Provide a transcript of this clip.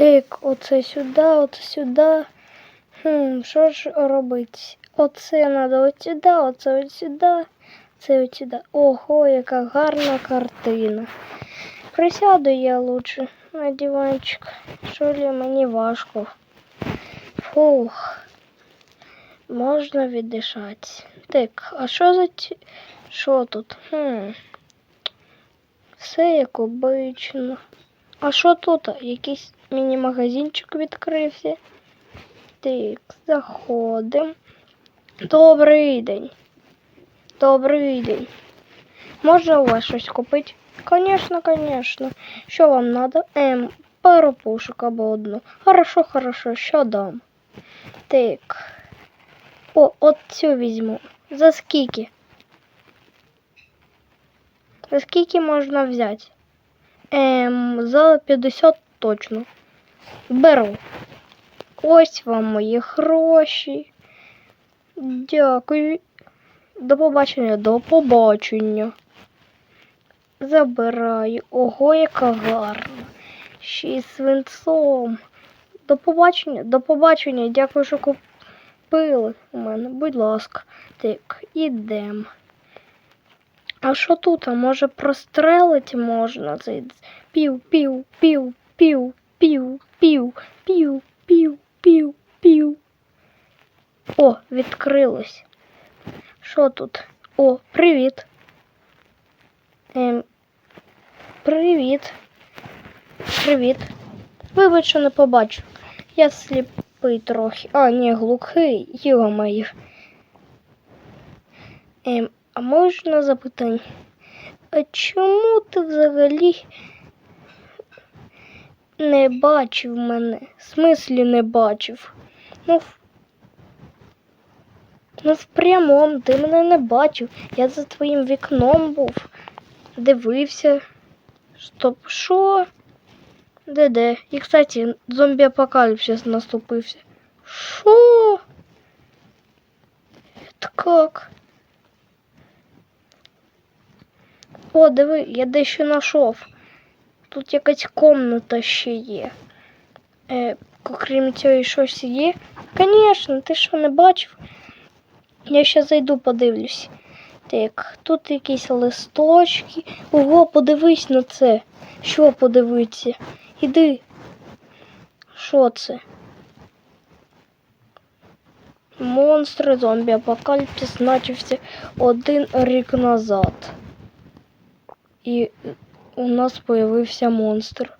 Так, оце сюди, оце сюди. Хм, що ж робити? Оце треба от сюди, оце от сюди, це от сюди. Ого, яка гарна картина. Присяду я лучше на диванчик. Що ли мені важко. Фух. Можна віддишати. Так, а що за ті... Що тут? Хм. Все як обично. А що тут? Якийсь міні-магазинчик відкрився. Так, заходимо. Добрий день. Добрий день. Можна у вас щось купити? Конечно, конечно. Що вам надо? Ем, пару пушок або одну. Хорошо, хорошо, що дам? Так. О, от цю візьму. За скільки? За скільки можна взяти? Ем, за 50 точно. Беру. Ось вам мої гроші. Дякую. До побачення, до побачення. Забираю. Ого, яка гарна. Ще й свинцом. До побачення, до побачення. Дякую, що купили у мене. Будь ласка. Так, ідемо. А що тут? А може прострелити можна? Пів, пів, пів, пів, пів, пів, пів, пів, пів. О, відкрилось. Що тут? О, привіт. Ем, привіт. Привіт. Вибач, що не побачу. Я сліпий трохи. А, ні, глухий, його мої. Ем, а можна запитання? А чому ти взагалі не бачив мене? В смислі не бачив? Ну. Ну в прямому ти мене не бачив. Я за твоїм вікном був. Дивився. Стоп, що? Де-де? І, кстати, зомбі-апокаліпсис наступився. Що? Это как? О, диви, я дещо знайшов. Тут якась комната ще є. Е, окрім цього, щось є. Звісно, ти що не бачив? Я ще зайду подивлюсь. Так, тут якісь листочки. Ого, подивись на це. Що подивитися? Іди. Що це? Монстри, зомбі апокаліпсис почався один рік назад. І у нас появився монстр.